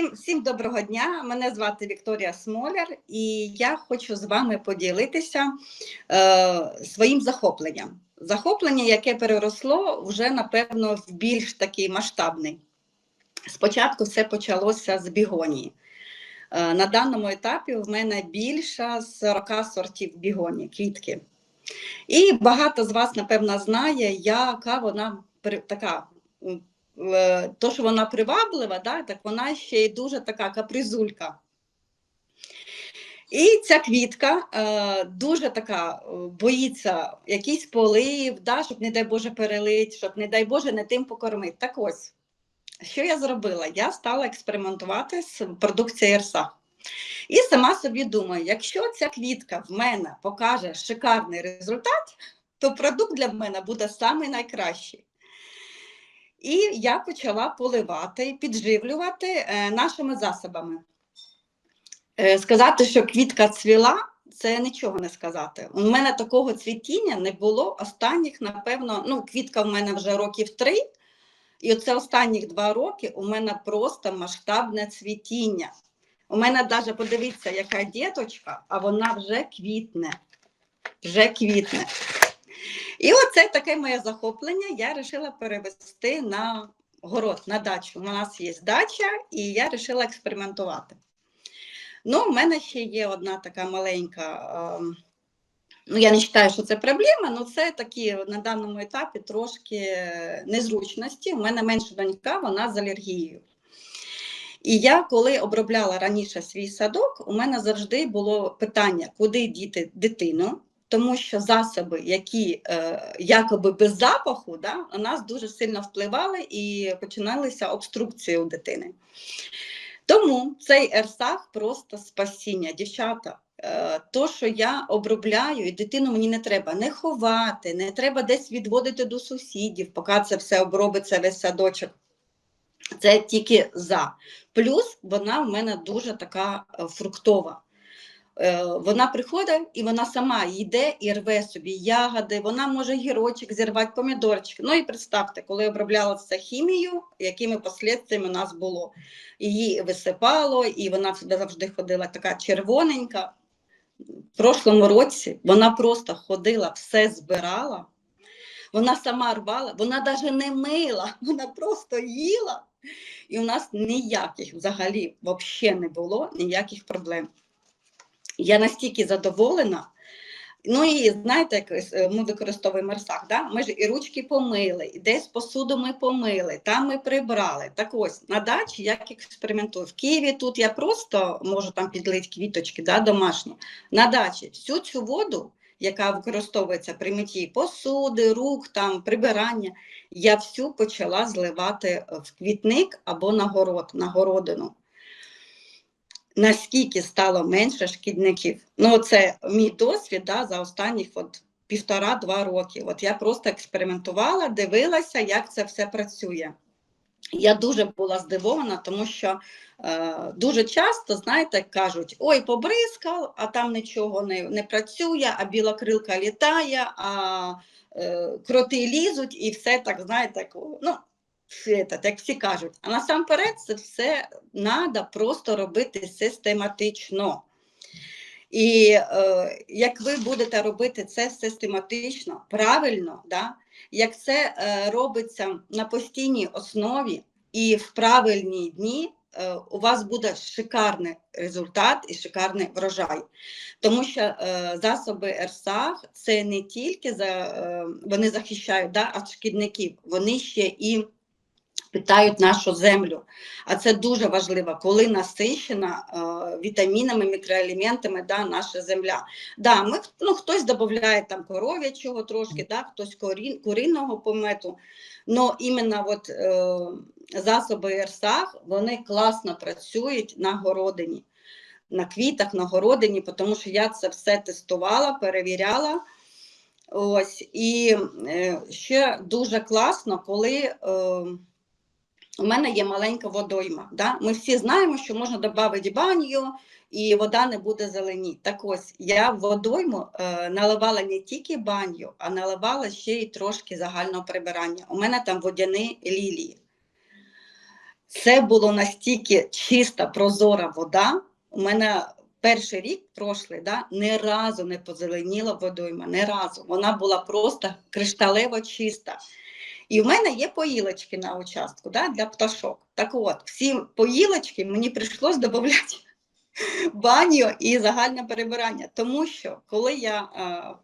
всім, всім доброго дня. Мене звати Вікторія Смоляр, і я хочу з вами поділитися е, своїм захопленням. Захоплення, яке переросло вже, напевно, в більш такий масштабний. Спочатку все почалося з бігонії. Е, на даному етапі в мене більше 40 сортів бігонії, квітки. І багато з вас, напевно, знає, яка вона така. Е, То, що вона приваблива, да, так вона ще й дуже така капризулька. І ця квітка е, дуже така е, боїться якийсь полив, да, щоб, не дай Боже, перелить, щоб, не дай Боже, не тим покормити. Так ось, що я зробила? Я стала експериментувати з продукцією Ерсах. І сама собі думаю, якщо ця квітка в мене покаже шикарний результат, то продукт для мене буде самий найкращий. І я почала поливати, підживлювати е, нашими засобами. Е, сказати, що квітка цвіла, це нічого не сказати. У мене такого цвітіння не було останніх, напевно, ну, квітка в мене вже років три, і оце останніх два роки у мене просто масштабне цвітіння. У мене навіть подивіться, яка діточка, а вона вже квітне. Вже квітне. І оце таке моє захоплення я вирішила перевести на город, на дачу. У нас є дача, і я вирішила експериментувати. Ну, в мене ще є одна така маленька. ем, Ну, я не вважаю, що це проблема, але це такі на даному етапі трошки незручності. У мене менша донька, вона з алергією. І я, коли обробляла раніше свій садок, у мене завжди було питання, куди діти дитину, тому що засоби, які е, якоби без запаху, да, у нас дуже сильно впливали і починалися обструкції у дитини. Тому цей ерсах просто спасіння, дівчата. е, То, що я обробляю, і дитину мені не треба не ховати, не треба десь відводити до сусідів, поки це все обробиться весь садочок. Це тільки за. Плюс вона в мене дуже така е, фруктова. Е, Вона приходить і вона сама йде і рве собі ягоди, вона може гірочок зірвати, помідорчик. Ну і представте, коли обробляла це хімією, якими послідствиями у нас було. Її висипало, і вона завжди ходила така червоненька. В прошлому році вона просто ходила, все збирала. Вона сама рвала, вона навіть не мила, вона просто їла. І у нас ніяких взагалі взагалі не було ніяких проблем. Я настільки задоволена. Ну і знаєте, як е, ми використовуємо мерсах, да? ми ж і ручки помили, і десь посуду ми помили, там ми прибрали. Так ось на дачі як експериментую. В Києві тут я просто можу там підлити квіточки да, домашні. На дачі всю цю воду, яка використовується при митті посуди, рук, там, прибирання, я всю почала зливати в квітник або на город, на городину. Наскільки стало менше шкідників. Ну, це мій досвід да, за останніх півтора-два роки. От я просто експериментувала, дивилася, як це все працює. Я дуже була здивована, тому що е, дуже часто, знаєте, кажуть, ой, побризкав, а там нічого не, не працює, а біла крилка літає, а е, кроти лізуть і все так, знаєте, ну, як всі кажуть. А насамперед це все треба просто робити систематично. І е, як ви будете робити це систематично, правильно, да? як це е, робиться на постійній основі і в правильні дні, е, у вас буде шикарний результат і шикарний врожай. Тому що е, засоби ЕРСАГ це не тільки за, е, вони захищають да, від шкідників, вони ще і питають нашу землю. А це дуже важливо, коли насичена е, вітамінами, мікроелементами да, наша земля. Да, ми, ну, Хтось додає там коров'ячого трошки, да, хтось корін, куриного помету. Но іменно от, е, засоби ЕРСАГ, вони класно працюють на городині, на квітах, на городині, тому що я це все тестувала, перевіряла. Ось, І е, ще дуже класно, коли е, у мене є маленька водойма. Да? Ми всі знаємо, що можна додати баню, і вода не буде зеленіти. Так ось я в водойму е, наливала не тільки баню, а наливала ще й трошки загального прибирання. У мене там водяні лілії. Це було настільки чиста, прозора вода. У мене перший рік прошлий, да, ні разу не позеленіла водойма, ні разу. Вона була просто кришталево чиста. І в мене є поїлочки на участку да, для пташок. Так от, всі поїлочки мені прийшлось додати баню і загальне перебирання. Тому що коли я е,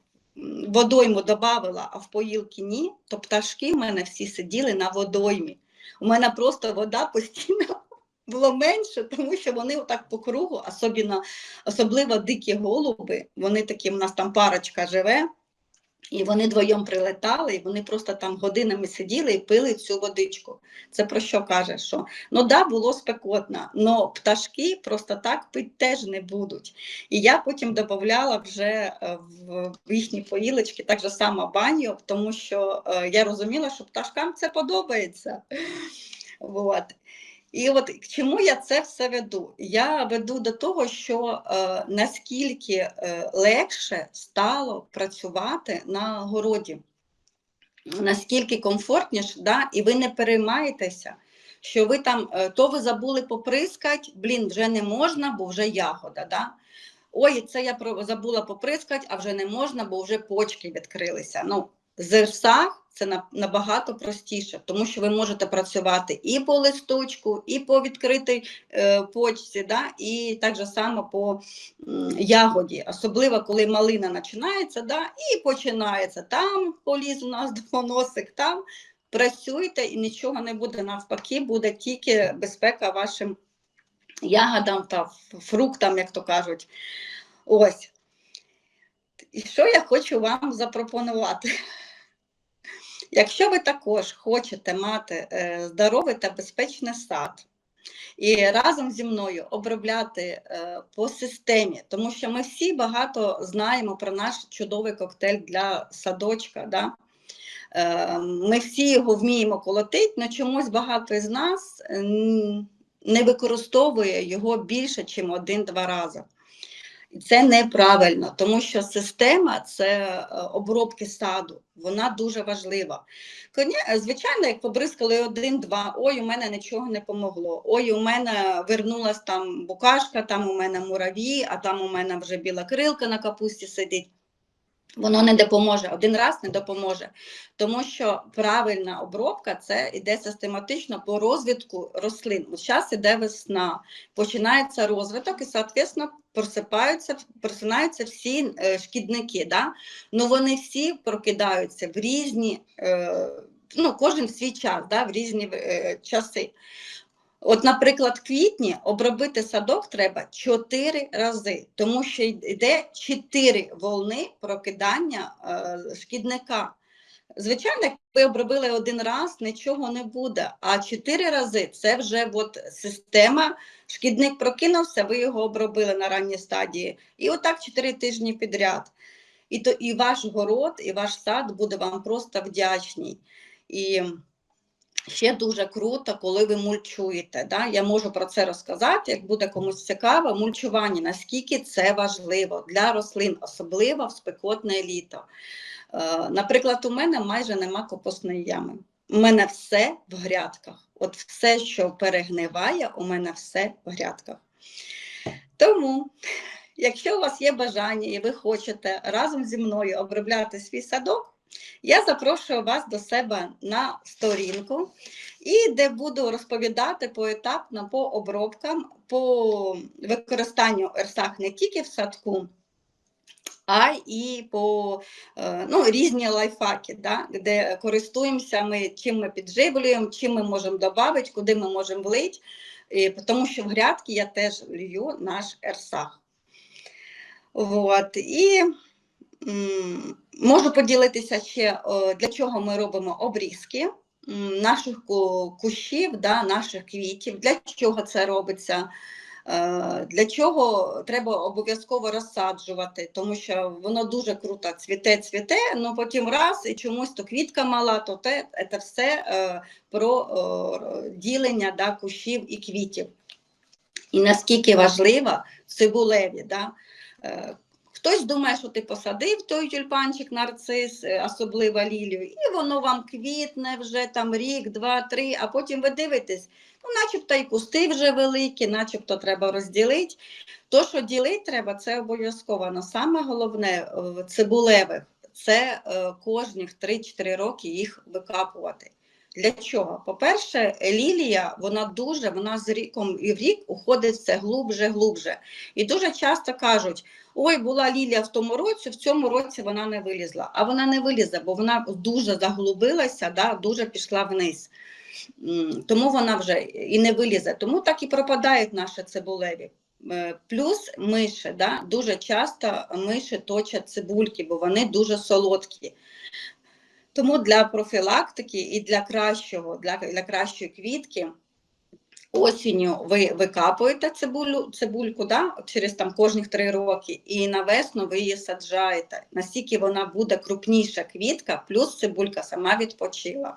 водойму додавала, а в поїлки ні, то пташки в мене всі сиділи на водоймі. У мене просто вода постійно було менше, тому що вони отак по кругу, особливо, особливо дикі голуби, вони такі, у нас там парочка живе, і вони двоєм прилетали, і вони просто там годинами сиділи і пили цю водичку. Це про що каже? Що ну да, було спекотно, але пташки просто так пити теж не будуть. І я потім додавала вже е, в в їхні поїлочки так же само баню, тому що е, я розуміла, що пташкам це подобається. Вот. І от чому я це все веду? Я веду до того, що е, наскільки е, легше стало працювати на городі, наскільки комфортніше, да? і ви не переймаєтеся, що ви там е, то ви забули поприскати, блін, вже не можна, бо вже ягода. Да? Ой, це я забула поприскати, а вже не можна, бо вже почки відкрилися. Ну, з РСА це набагато простіше, тому що ви можете працювати і по листочку, і по відкритій е, почці, да? і так же само по м, ягоді, особливо коли малина починається, да? і починається там поліз у нас двоносик, там працюйте і нічого не буде навпаки, буде тільки безпека вашим ягодам та фруктам, як то кажуть. Ось. І що я хочу вам запропонувати? Якщо ви також хочете мати е, здоровий та безпечний сад, і разом зі мною обробляти е, по системі, тому що ми всі багато знаємо про наш чудовий коктейль для садочка. Да? Е, Ми всі його вміємо колотити, але чомусь багато із нас не використовує його більше, ніж один-два рази. І це неправильно, тому що система це е, обробки саду, вона дуже важлива. Звичайно, як побризкали один-два, ой, у мене нічого не помогло. Ой, у мене вернулась там букашка, там у мене мураві, а там у мене вже біла крилка на капусті сидить. Воно не допоможе, один раз не допоможе, тому що правильна обробка це йде систематично по розвитку рослин. Зараз іде весна, починається розвиток, і, соответственно, просипаються, просинаються всі е, шкідники. Да? Ну вони всі прокидаються в різні, е, ну кожен в свій час, да? в різні е, часи. От, наприклад, квітні обробити садок треба 4 рази, тому що йде 4 волни прокидання е, шкідника. Звичайно, як ви обробили один раз, нічого не буде. А 4 рази це вже от система. Шкідник прокинувся, ви його обробили на ранній стадії. І отак 4 тижні підряд. І, то, і ваш город, і ваш сад буде вам просто вдячний. І Ще дуже круто, коли ви мульчуєте. Да? Я можу про це розказати, як буде комусь цікаво, мульчування, наскільки це важливо для рослин, особливо в спекотне літо. Е, наприклад, у мене майже нема копосної ями. У мене все в грядках. От все, що перегниває, у мене все в грядках. Тому, якщо у вас є бажання і ви хочете разом зі мною обробляти свій садок, я запрошую вас до себе на сторінку, і де буду розповідати поетапно по обробкам, по використанню ерсах не тільки в садку, а і по е, ну, різні лайфхаки, да, де користуємося ми, чим ми підживлюємо, чим ми можемо додати, куди ми можемо влити, тому що в грядки я теж лью наш ерсах. Вот. І можу поділитися ще, для чого ми робимо обрізки наших кущів, да, наших квітів, для чого це робиться. Е, Для чого треба обов'язково розсаджувати, тому що воно дуже круто цвіте, цвіте, ну потім раз і чомусь то квітка мала, то те, це все е, про е, ділення да, кущів і квітів. І наскільки важлива цибулеві. Да? Е, Хтось думає, що ти посадив той тюльпанчик, нарцис, е, особливо лілію, і воно вам квітне вже там рік, два, три, а потім ви дивитесь, ну, начебто і кусти вже великі, начебто треба розділити. То, що ділити треба, це обов'язково. Але саме головне в цибулевих це е, кожних 3-4 роки їх викапувати. Для чого? По-перше, лілія, вона дуже, вона з ріком і в рік уходить все глубже, глубже. І дуже часто кажуть: ой, була лілія в тому році, в цьому році вона не вилізла. А вона не вилізе, бо вона дуже заглубилася, да, дуже пішла вниз. Тому вона вже і не вилізе. Тому так і пропадають наші цибулеві. Е, Плюс миші, да, дуже часто миші точать цибульки, бо вони дуже солодкі. Тому для профілактики і для кращого, для, для кращої квітки осінню ви викапуєте цибулю, цибульку да, через там кожних три роки, і на весну ви її саджаєте. Настільки вона буде крупніша квітка, плюс цибулька сама відпочила.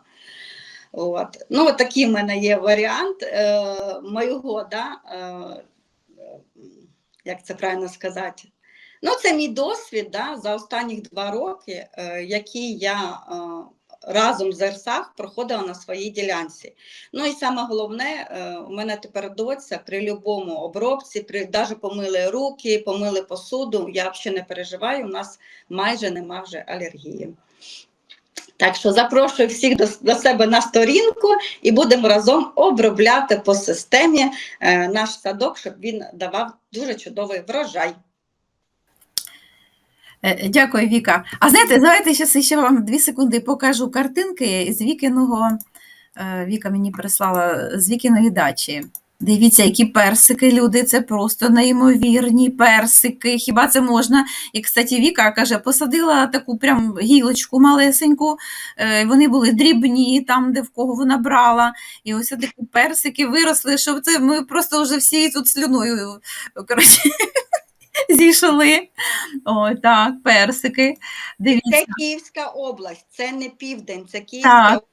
От. Ну, такий в мене є варіант е, моєго, да, е, як це правильно сказати. Ну, це мій досвід да, за останні два роки, е, який я е, разом з ЕРСАХ проходила на своїй ділянці. Ну і саме головне, е, у мене тепер доця при будь-якому обробці, при навіть помили руки, помили посуду, я взагалі не переживаю, у нас майже нема вже алергії. Так що запрошую всіх до, до себе на сторінку і будемо разом обробляти по системі е, наш садок, щоб він давав дуже чудовий врожай. Е, Дякую, Віка. А знаєте, давайте зараз ще вам дві секунди покажу картинки з Вікиного. е, Віка мені прислала з Вікиної дачі. Дивіться, які персики, люди, це просто неймовірні персики. Хіба це можна? І, кстати, Віка каже, посадила таку прям гілочку малесеньку. е, Вони були дрібні, там, де в кого вона брала. І ось такі персики виросли, що це ми просто вже всі тут слюною коротше, зійшли. О, так, персики. Дивіться. Це Київська область, це не південь, це Київська Так. область.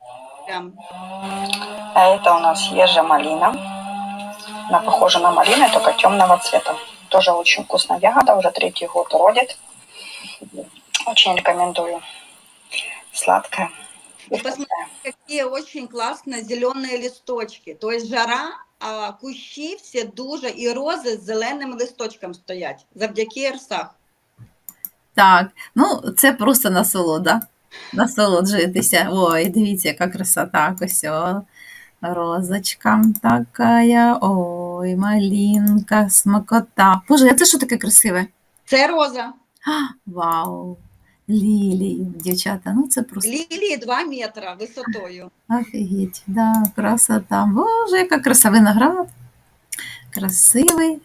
А это у нас ежа малина. Она похожа на малину, только темного цвета. Тоже очень вкусная ягода, уже третий год родит. Очень рекомендую. Сладкая. И посмотрите, какие очень классные зеленые листочки. То есть жара, а кущі всі дуже і рози з зеленим листочком стоять завдяки ерсах. Так, ну це просто насолода. Насолоджуйтеся. Ой, дивіться, яка красота. Ось о, розочка така. Ой, малинка, смакота. Боже, а це що таке красиве? Це роза. А, вау! Лілії, дівчата, ну це просто Лілії 2 метри висотою. офігеть. Да, красота. Боже, яка краса виноград. Красивий.